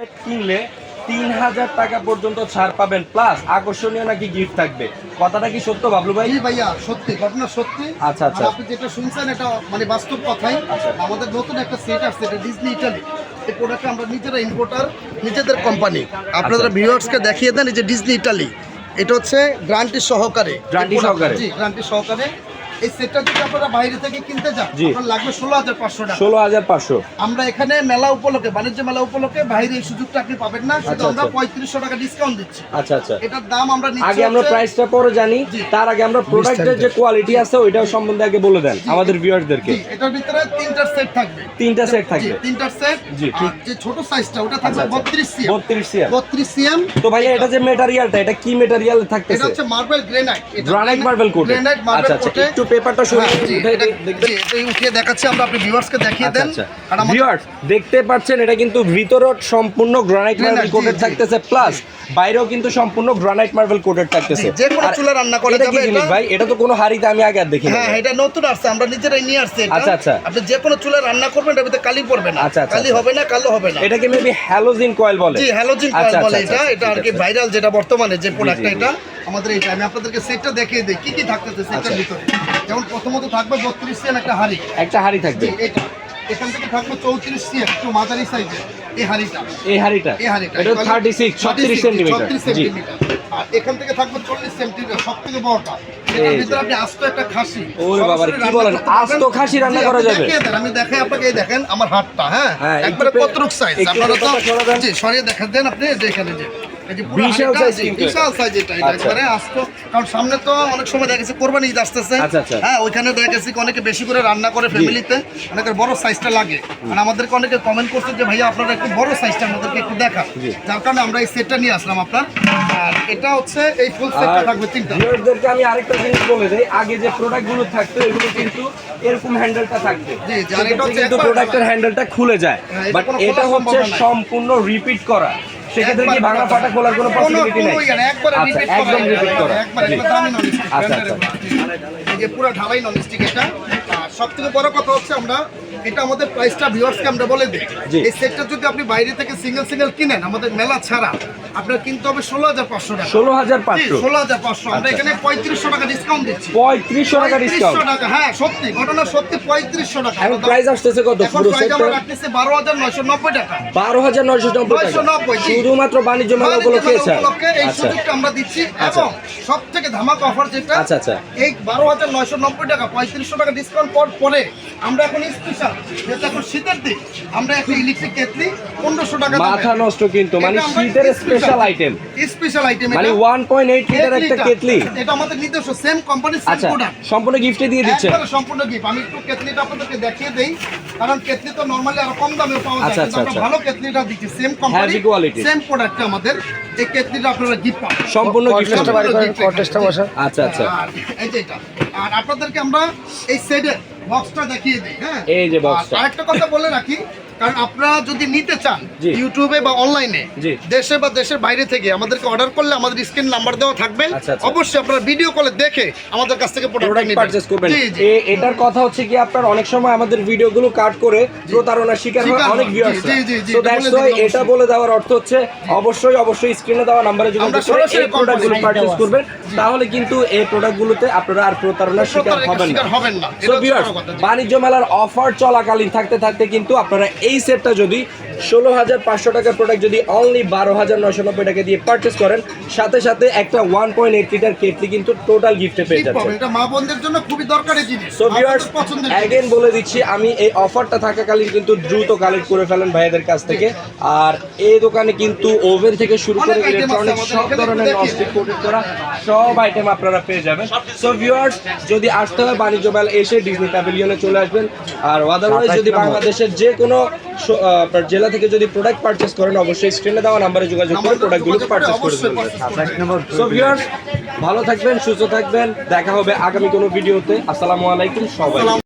কিনলে তিন হাজার টাকা পর্যন্ত ছাড় পাবেন প্লাস আকর্ষণীয় নাকি গিফট থাকবে? কথাটা কি সত্য বাবলু ভাই? ভাইয়া সত্যি ঘটনা সত্যি। আচ্ছা, আচ্ছা। আপনি যেটা শুনছেন এটা মানে বাস্তব কথাই। আচ্ছা। আমাদের নতুন একটা সেট আসছে এটা ডিজনি ইটালি এই প্রোডাক্টটা আমরা নিজেরা ইম্পোর্টার নিজেদের কোম্পানি আপনারা আচ্ছা। ভিউয়ার্সকে দেখিয়ে দেন এই যে ডিজনি ইটালি এটা হচ্ছে গ্রান্টি সহকারে। product- সহকারে? জি গ্রান্টি সহকারে। এই সেটটা যদি আপনারা বাইরে থেকে কিনতে যান আপনার লাগবে ষোলো হাজার পাঁচশো টাকা। ষোলো হাজার পাঁচশো। আমরা এখানে মেলা উপলক্ষে বাণিজ্য মেলা উপলক্ষে বাইরে এই সুযোগটা আপনি পাবেন না শুধু আচ্ছা, আমরা আচ্ছা। পঁয়ত্রিশশো টাকা ডিসকাউন্ট দিচ্ছি। আচ্ছা আচ্ছা। এটার দাম আমরা আগে আমরা প্রাইসটা পরে জানি তার আগে আমরা প্রোডাক্টের যে কোয়ালিটি আছে ওইটাও সম্বন্ধে আগে বলে দেন আমাদের ভিউয়ারদেরকে এটার ভিতরে তিনটার সেট থাকবে। তিনটা সেট থাকবে। তিনটার সেট জি, যে ছোট সাইজটা ওটা থাকবে সিএম সিএম তো ভাইয়া এটা যে মেটারিয়ালটা এটা কি মেটারিয়াল এটা হচ্ছে marble granite granite marble coat granite আচ্ছা মার্বেল আচ্ছা কোটে পেপারটা হ্যাঁ, জি, উঠে এটা- দেখবেন জি, এটাই উঠিয়ে দেখাচ্ছি আমরা আপনি ভিউয়ার্সকে দেখিয়ে দেন। আচ্ছা। আর ভিউয়ার্স দেখতে পাচ্ছেন এটা কিন্তু ভিতরও সম্পূর্ণ গ্রানাইট মার্বেল কোটেড থাকতেছে প্লাস বাইরেও কিন্তু সম্পূর্ণ গ্রানাইট মার্বেল কোটেড থাকতেছে। যে কোনো চুলা রান্না করা এটা যাবে এটা। ভাই? এটা তো কোনো হাড়িতে আমি আগে আর দেখি হ্যাঁ এটা নতুন আসছে আমরা নিজেরাই নিয়ে আসছি আচ্ছা, আচ্ছা। আপনি যে কোনো চুলা রান্না করবেন এটার ভিতরে কালি পড়বে না। আচ্ছা, আচ্ছা, কালি আচ্ছা। হবে না কালো হবে না। এটাকে মেবি হ্যালোজিন কয়েল বলে। জি হ্যালোজিন আচ্ছা, কয়েল বলে আচ্ছা, এটা। আচ্ছা, এটা আর কি ভাইরাল যেটা বর্তমানে যে প্রোডাক্টটা। এটা। আমাদের এটা আমি আপনাদেরকে সেটটা দেখিয়ে দিই। কি কি থাকতেছে সেটার আচ্ছা। ভিতরে? যেমন প্রথমত থাকবে বত্রিশ সিএম একটা হাড়ি। একটা হাড়ি থাকবে। এটা। এখান থেকে থাকবে চৌত্রিশ সিএম একটু মাঝারি সাইজের। এই হাড়িটা। এই হাড়িটা। এই হাড়িটা। এটা সেন্টিমিটার আর এখান থেকে থাকবে চল্লিশ সেন্টিমিটার সব থেকে বড়টা। এটার ভিতরে আপনি আস্ত একটা খাসি। ওরে বাবা কি রান্না বলেন? আস্ত খাসি রান্না করা যাবে? আমি দেখাই আপনাকে এই দেখেন আমার হাতটা হ্যাঁ? হ্যাঁ, একবারে কতটুক সাইজ আপনারা তো। সরিয়ে দেখেন আপনি এই যে বিশাল। বিশাল সাইজ এটা এটা আচ্ছা। একবারে আস্ত। কারণ সামনে তো অনেক সময় দেখা গেছে কোরবানি ঈদ আসতেছে। আচ্ছা, আচ্ছা। হ্যাঁ ওইখানে দেখা গেছে অনেকে বেশি করে রান্না করে ফ্যামিলিতে। অনেকের বড় সাইজটা লাগে। আর আমাদেরকে অনেকে কমেন্ট করছে যে ভাইয়া আপনারা একটু বড় সাইজটা আমাদেরকে একটু দেখান। জি। যার কারণে আমরা এই সেটটা নিয়ে আসলাম আপনার। আর এটা হচ্ছে এই ফুল সেটটা থাকবে তিনটা। ভিউয়ারদেরকে আমি আরেকটা জিনিস বলে দেই। আগে যে প্রোডাক্টগুলো থাকতো এগুলো কিন্তু এরকম হ্যান্ডেলটা থাকতো জি, জি, এটা হচ্ছে কিন্তু প্রোডাক্টের হ্যান্ডেলটা খুলে যায়। হ্যাঁ, এটা বাট এটা হচ্ছে সম্পূর্ণ রিপিট করা। সেক্ষেত্রে কি ভাঙা ফাটা খোলার কোনো পসিবিলিটি নেই? ইয়ে না, একবারে আচ্ছা একদম রিপিট করা। আচ্ছা, আচ্ছা। এই যে পুরো ঢালাই ননস্টিক এটা আর সব থেকে বড় কথা হচ্ছে আমরা এটা আমাদের প্রাইসটা ভিউয়ার্সকে আমরা বলে দিই। এই সেটটা যদি আপনি বাইরে থেকে সিঙ্গেল সিঙ্গেল কিনেন আমাদের মেলা ছাড়া আপনার কিনতে হবে ষোলো হাজার পাঁচশো টাকা। ষোলো হাজার পাঁচশো। ষোলো হাজার পাঁচশো। আমরা আচ্ছা। এখানে পঁয়ত্রিশশো টাকা ডিসকাউন্ট দিচ্ছি। পঁয়ত্রিশশো টাকা ডিসকাউন্ট টাকা হ্যাঁ সত্যি। ঘটনা সত্যি পঁয়ত্রিশশো টাকা। এখন প্রাইস আসতেছে কত? এখন পুরো প্রাইস আমরা সেটটা রাখতেছি বারো হাজার নয়শো নব্বই টাকা। বারো হাজার নয়শো নব্বই টাকা। 990, জি। শুধুমাত্র বাণিজ্য মেলা উপলক্ষে এই আচ্ছা। সুযোগটা আমরা দিচ্ছি। আচ্ছা। এবং সব থেকে ধামাকা অফার যেটা আচ্ছা, আচ্ছা। এই বারো হাজার নয়শো নব্বই টাকা পঁয়ত্রিশশো টাকা ডিসকাউন্ট পর পরে আমরা এখন স্পেশাল যেহেতু এখন শীতের দিক আমরা একটা ইলেকট্রিক কেটলি পনেরোশো টাকা মাথা নষ্ট কিন্তু মানে শীতের স্পেশাল আইটেম স্পেশাল আইটেম মানে ওয়ান পয়েন্ট এইট লিটার একটা কেতলি এটা আমাদের নিজস্ব সেম কোম্পানি সেম আচ্ছা প্রোডাক্ট সম্পূর্ণ গিফটে দিয়ে দিচ্ছে। সম্পূর্ণ গিফট আমি একটু কেতলিটা আপনাদেরকে দেখিয়ে দেই কারণ কেটলি তো নরমালি আরও কম দামে পাওয়া যায় আচ্ছা, আমরা আচ্ছা, ভালো কেটলিটা দিচ্ছি সেম কোম্পানি। সেম প্রোডাক্ট আমাদের। এই কেতলিটা আপনারা গিফট পাবেন। সম্পূর্ণ পাবেন। gift রেখেছি। আচ্ছা আচ্ছা। এই যে এটা। আর আপনাদেরকে আমরা এই সেটের বক্সটা দেখিয়ে দিই হ্যাঁ? এই যে বক্সটা আরেকটা কথা বলে রাখি কারণ আপনারা যদি নিতে চান ইউটিউবে বা অনলাইনে দেশে বা দেশের বাইরে থেকে আমাদেরকে অর্ডার করলে আমাদের স্ক্রিন নাম্বার দেওয়া থাকবে। আচ্ছা, আচ্ছা। অবশ্যই আপনারা ভিডিও কলে দেখে আমাদের কাছ থেকে প্রোডাক্ট প্রোডাক্ট পারচেজ করবেন। এটার কথা হচ্ছে কি আপনার অনেক সময় আমাদের ভিডিওগুলো কাট করে প্রতারণার শিকার হয় অনেক ভিউয়ার্স এটা দ্যাটস বলে ওয়াই এটা বলে দেওয়ার অর্থ হচ্ছে অবশ্যই অবশ্যই স্ক্রিনে দেওয়া নাম্বারে যোগাযোগ করে সরাসরি এই প্রোডাক্টগুলো পারচেজ করবেন। তাহলে কিন্তু এই প্রোডাক্টগুলোতে আপনারা আর প্রতারণার শিকার হবেন না। কথা, জি। বাণিজ্য মেলার অফার চলাকালীন থাকতে থাকতে কিন্তু আপনারা এই সেটটা যদি ষোলো হাজার পাঁচশো টাকার প্রোডাক্ট যদি অনলি বারো হাজার নয়শো নব্বই টাকা দিয়ে পারচেস করেন সাথে সাথে একটা one point eight litre kettle কিন্তু টোটাল গিফটে পেয়ে Gift পাবেন। এটা মা বোনদের জন্য খুবই দরকারি জিনিস। সো ভিউয়ার্স আপনাদের পছন্দের জিনিস। অ্যাগেন বলে দিচ্ছি আমি এই অফারটা থাকাকালীন কিন্তু দ্রুত কালেক্ট করে ফেলেন ভাইয়াদের কাছ থেকে। আর এই দোকানে কিন্তু ওভেন থেকে শুরু করে অনেক ইলেকট্রনিক সব ধরনের নস্টিক সব আইটেম আপনারা পেয়ে যাবেন। সো ভিউয়ার্স যদি আসতে হয় বাণিজ্য মেলা এসে ডিজনি প্যাভিলিয়নে চলে আসবেন। আর আদারওয়াইজ যদি বাংলাদেশের যে কোনো আপনার জেলা থেকে যদি প্রোডাক্ট পারচেস করেন অবশ্যই স্ক্রিনে দেওয়া নাম্বারে যোগাযোগ করে প্রোডাক্টগুলো পারচেস করে। সো ভিউয়ার্স ভালো থাকবেন সুস্থ থাকবেন। দেখা হবে আগামী কোনো ভিডিওতে আসসালামু আলাইকুম সবাই।